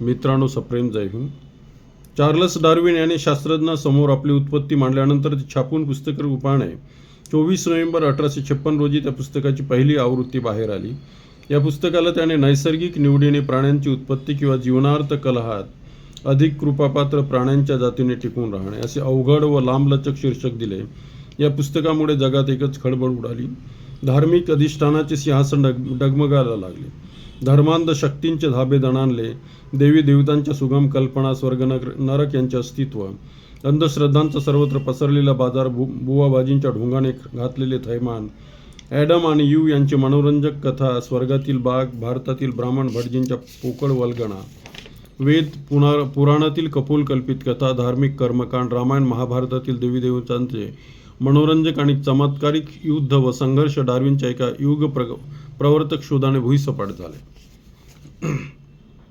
मित्रांनो सप्रेम जय Hind. Charles Darwin याने शास्त्रज्ञांसमोर आपली उत्पत्ती मांडल्यानंतर ते छापून पुस्तक रूपाने चोवीस नोव्हेंबर अठराशे छप्पन रोजी त्या पुस्तकाची पहिली आवृत्ती बाहेर आली. या पुस्तकाला त्याने नैसर्गिक निवडीने प्राण्यांची उत्पत्ती किंवा जीवनार्थ कलहात अधिक कृपापात्र प्राण्यांच्या जातीने टिकून राहणे असे अवघड व लांबलचक शीर्षक दिले. या पुस्तकामुळे जगात एकच खळबळ उडाली. धार्मिक अधिष्ठानाचे सिंहासन डग डगमगायला लागले. धर्मांध शक्तींचे धाबे दणाणले देवी देवतांच्या सुगम कल्पना स्वर्ग नरक यांचे अस्तित्व अंधश्रद्धांचा सर्वत्र पसरलेला बाजार भु बुवाबाजींच्या ढोंगाने घातलेले थैमान ॲडम आणि यू यांची मनोरंजक कथा स्वर्गातील बाग भारतातील ब्राह्मण भटजींच्या पोकळ वल्गणा वेद पुना पुराणातील कपोलकल्पित कथा धार्मिक कर्मकांड रामायण महाभारतातील देवी देवतांचे मनोरंजक आणि चमत्कारिक युद्ध व संघर्ष डार्विनच्या एका युग प्र प्रवर्तक शोधाने भुईसपाट झाले.